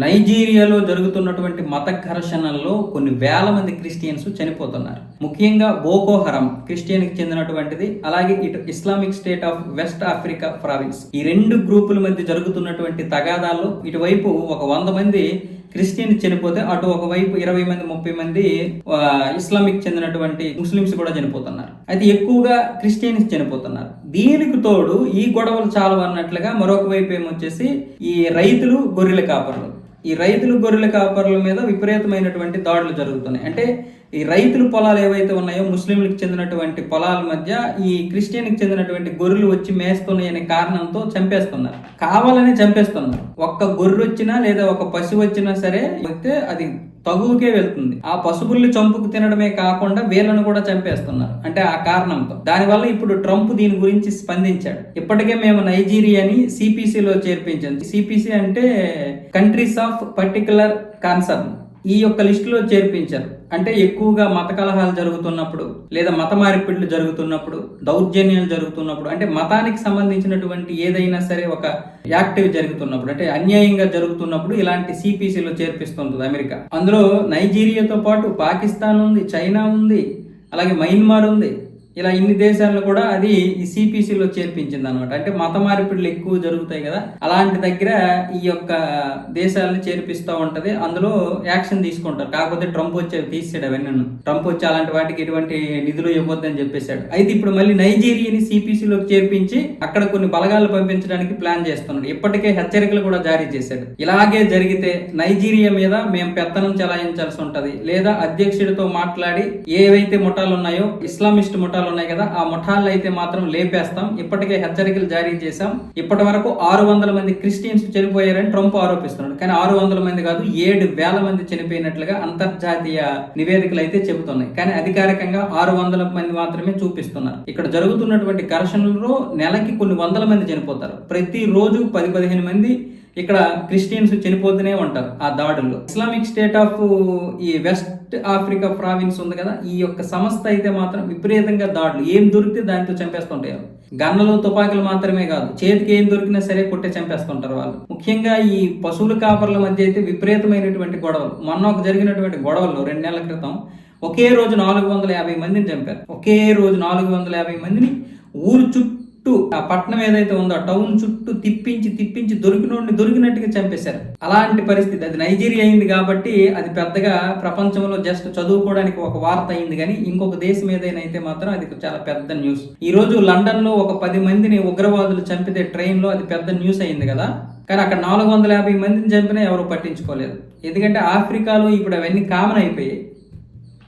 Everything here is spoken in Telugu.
నైజీరియాలో జరుగుతున్నటువంటి మత ఘర్షణల్లో కొన్ని వేల మంది క్రిస్టియన్స్ చనిపోతున్నారు. ముఖ్యంగా బోకోహరం క్రిస్టియన్కి చెందినటువంటిది అలాగే ఇటు Islamic State of West Africa province. ఈ రెండు గ్రూపుల మధ్య జరుగుతున్నటువంటి తగాదాల్లో ఇటువైపు ఒక వంద మంది క్రిస్టియన్ చనిపోతే అటు ఒకవైపు ఇరవై మంది ముప్పై మంది ఇస్లామిక్ చెందినటువంటి ముస్లిమ్స్ కూడా చనిపోతున్నారు. అయితే ఎక్కువగా క్రిస్టియన్స్ చనిపోతున్నారు. దీనికి తోడు ఈ గొడవలు చాలా అన్నట్లుగా మరొక వైపు ఏమొచ్చేసి ఈ రైతులు గొర్రెల కాపర్లు. ఈ రైతులు గొర్రెల కాపర్ల మీద విపరీతమైనటువంటి దాడులు జరుగుతున్నాయి. అంటే ఈ రైతుల పొలాలు ఏవైతే ఉన్నాయో ముస్లింలకు చెందినటువంటి పొలాల మధ్య ఈ క్రిస్టియన్కి చెందినటువంటి గొర్రెలు వచ్చి మేస్తున్నాయి అనే కారణంతో చంపేస్తున్నారు. కావాలని చంపేస్తున్నారు. ఒక్క గొర్రె వచ్చినా లేదా ఒక పశువు వచ్చినా సరే అయితే అది తగువుకే వెళ్తుంది. ఆ పశువుల్ని చంపుకు తినడమే కాకుండా వీళ్ళను కూడా చంపేస్తున్నారు. అంటే ఆ కారణంతో. దానివల్ల ఇప్పుడు ట్రంప్ దీని గురించి స్పందించాడు. ఇప్పటికే మేము నైజీరియాని సిపిసిలో చేర్పించాం. సిపిసి అంటే కంట్రీస్ ఆఫ్ పర్టికులర్ కాన్సర్న్. ఈ యొక్క లిస్టులో చేర్పించారు. అంటే ఎక్కువగా మత కలహాలు జరుగుతున్నప్పుడు లేదా మత మార్పిడులు జరుగుతున్నప్పుడు దౌర్జన్యాలు జరుగుతున్నప్పుడు అంటే మతానికి సంబంధించినటువంటి ఏదైనా సరే ఒక యాక్టివ్ జరుగుతున్నప్పుడు అంటే అన్యాయంగా జరుగుతున్నప్పుడు ఇలాంటి సిపిసిలో చేర్పిస్తుంటుంది అమెరికా. అందులో నైజీరియాతో పాటు పాకిస్తాన్ ఉంది చైనా ఉంది అలాగే మయన్మార్ ఉంది. ఇలా ఇన్ని దేశాలను కూడా అది ఈ సిపిసిలో చేర్పించింది అనమాట అంటే మత మార్పిడులు ఎక్కువ జరుగుతాయి కదా అలాంటి దగ్గర ఈ యొక్క దేశాలను చేర్పిస్తూ ఉంటది. అందులో యాక్షన్ తీసుకుంటారు. కాకపోతే ట్రంప్ వచ్చి తీసాడు అవన్నీ ట్రంప్ వచ్చి అలాంటి వాటికి ఎటువంటి నిధులు ఇవ్వద్దని చెప్పేశాడు. అయితే ఇప్పుడు మళ్ళీ నైజీరియాని సిపిసిలోకి చేర్పించి అక్కడ కొన్ని బలగాలు పంపించడానికి ప్లాన్ చేస్తున్నాడు. ఇప్పటికే హెచ్చరికలు కూడా జారీ చేశాడు. ఇలాగే జరిగితే నైజీరియా మీద మేము పెత్తనం చెలాయించాల్సి ఉంటది. లేదా అధ్యక్షుడితో మాట్లాడి ఏవైతే ముఠాలు ఉన్నాయో ఇస్లామిస్ట్ ముఠాలు ఉన్నాయి కదా ఆ ముఠాలు అయితే మాత్రం లేపేస్తాం. ఇప్పటికే హెచ్చరికలు జారీ చేశాం. ఇప్పటి వరకు ఆరు వందల మంది క్రిస్టియన్స్ చనిపోయారని ట్రంప్ ఆరోపిస్తున్నాడు. కానీ ఆరు వందల మంది కాదు ఏడు వేల మంది చనిపోయినట్లుగా అంతర్జాతీయ నివేదికలు అయితే చెబుతున్నాయి. కానీ అధికారికంగా ఆరు వందల మంది మాత్రమే చూపిస్తున్నారు. ఇక్కడ జరుగుతున్నటువంటి ఘర్షణలో నెలకి కొన్ని వందల మంది చనిపోతారు. ప్రతి రోజు పది పదిహేను మంది ఇక్కడ క్రిస్టియన్స్ చనిపోతూనే ఉంటారు ఆ దాడుల్లో. ఇస్లామిక్ స్టేట్ ఆఫ్ ఈ వెస్ట్ ఆఫ్రికా ప్రావిన్స్ ఉంది కదా ఈ యొక్క సంస్థ అయితే మాత్రం విపరీతంగా దాడులు. ఏం దొరికితే దానితో చంపేస్తుంటారు గన్నలు తుపాకులు మాత్రమే కాదు చేతికి ఏం దొరికినా సరే కొట్టే చంపేస్తుంటారు వాళ్ళు. ముఖ్యంగా ఈ పశువుల కాపర్ల మధ్య అయితే విపరీతమైనటువంటి గొడవలు. మొన్న ఒక జరిగినటువంటి గొడవలు రెండు నెలల క్రితం ఒకే రోజు నాలుగు వందల యాభై మందిని చంపారు. ఒకే రోజు నాలుగు వందల యాభై మందిని ఊరు చుట్టూ ఆ పట్టణం ఏదైతే ఉందో టౌన్ చుట్టూ తిప్పించి తిప్పించి దొరికినోడిని దొరికినట్టుగా చంపేశారు. అలాంటి పరిస్థితి. అది నైజీరియా అయింది కాబట్టి అది పెద్దగా ప్రపంచంలో జస్ట్ చదువుకోవడానికి ఒక వార్త అయింది కానీ ఇంకొక దేశం ఏదైనా అయితే మాత్రం అది చాలా పెద్ద న్యూస్. ఈ రోజు లండన్లో ఒక పది మందిని ఉగ్రవాదులు చంపితే ట్రైన్లో అది పెద్ద న్యూస్ అయింది కదా. కానీ అక్కడ నాలుగు వందల యాభై మందిని చంపినా ఎవరు పట్టించుకోలేదు. ఎందుకంటే ఆఫ్రికాలో ఇప్పుడు అవన్నీ కామన్ అయిపోయాయి.